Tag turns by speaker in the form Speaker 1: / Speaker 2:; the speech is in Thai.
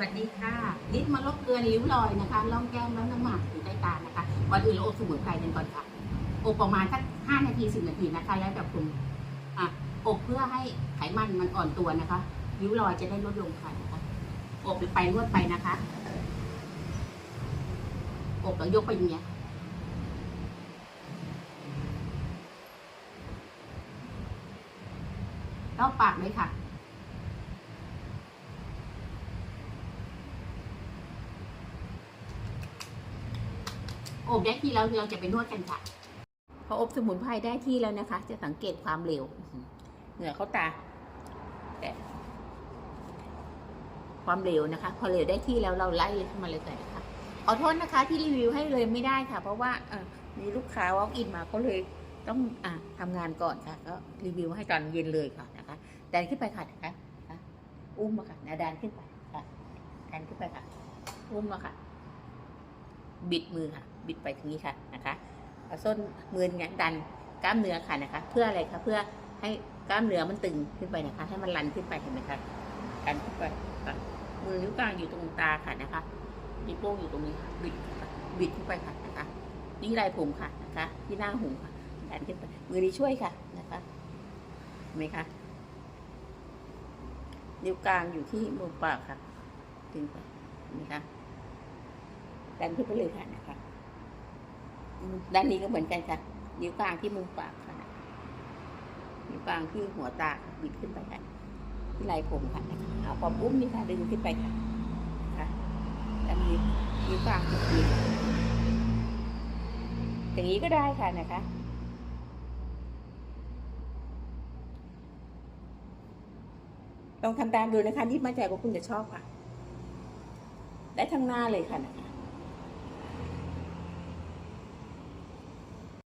Speaker 1: วัสดีค่ะลิปมาลบเกลือริ้วรอยนะคะร่องแก้มแล้วน้ำหมากอยู่ใต้ตานะคะก่อนอื่นเราอบสมุนไพรกันก่อนค่ะอบประมาณสักห้านาทีสิบนาทีนะคะ แล้วแต่คุณอะอบเพื่อให้ไขมันมันอ่อนตัวนะคะริ้วรอยจะได้ลดลงค่ะนะคะอบไปนวดไปนะคะอบแล้วยกไปอย่างเงี้ยรอบปากเลยค่ะ อบได้ที่แล้วเราจะไปนวดกันค่ะ พออบสมุนไพรได้ที่แล้วนะคะ จะสังเกตความเร็วเหนือเขาตาแต่ความเร็วนะคะ พอเร็วได้ที่แล้วเราไล่ขึ้นมาเลยก่อนะคะขอโทษนะคะที่รีวิวให้เลยไม่ได้ค่ะ เพราะว่าเอมีลูกค้าวอล์กอินมาก็เลยต้องอะทำงานก่อนค่ะก็รีวิวให้ตอนเย็นเลยค่ะนะคะดันขึ้นไปค่ะนะคะนะคะอุ้มมาค่ะนะดันขึ้นไปค่ะดันขึ้นไปค่ะ อุ้มมาค่ะ บิดมือค่ะ บิดไปทางนี้ค่ะนะคะเอาส้นมือเนี่ยดันกล้ามเนื้อค่ะนะคะ เพื่ออะไรคะเพื่อให้กล้ามเนื้อมันตึงขึ้นไปนะคะ ให้มันรันขึ้นไปเห็นไหมคะดันขึ้นไปค่ะมือนิ้วกลางอยู่ตรงตาค่ะนะคะนิ้วโป้งอยู่ตรงนี้ค่ะบิดบิดขึ้นไปค่ะนะคะนี่ลายผมค่ะนะคะ ที่หน้าหูค่ะดันขึ้นไปมือนี้ช่วยค่ะนะคะเห็นไหมคะนิ้วกลางอยู่ที่มุมปากค่ะดึงไปเห็นไหมคะดันขึ้นไปเลยค่ะนะคะ ด้านนี้ก็เหมือนกันค่ะนิ้วกลางที่มุมปากค่ะนิ้วกลางที่หัวตาบิดขึ้นไปค่ะที่ไหล่ผมค่ะเอาความอุ้มนี่ค่ะดึงขึ้นไปค่ะค่ะด้านนี้นิ้วกลางจุดนี้อย่างนี้ก็ได้ค่ะนะคะต้องทำตามดูนะคะนี่มั่นใจว่าคุณจะชอบค่ะ ได้ทั้งหน้าเลยค่ะนะคะ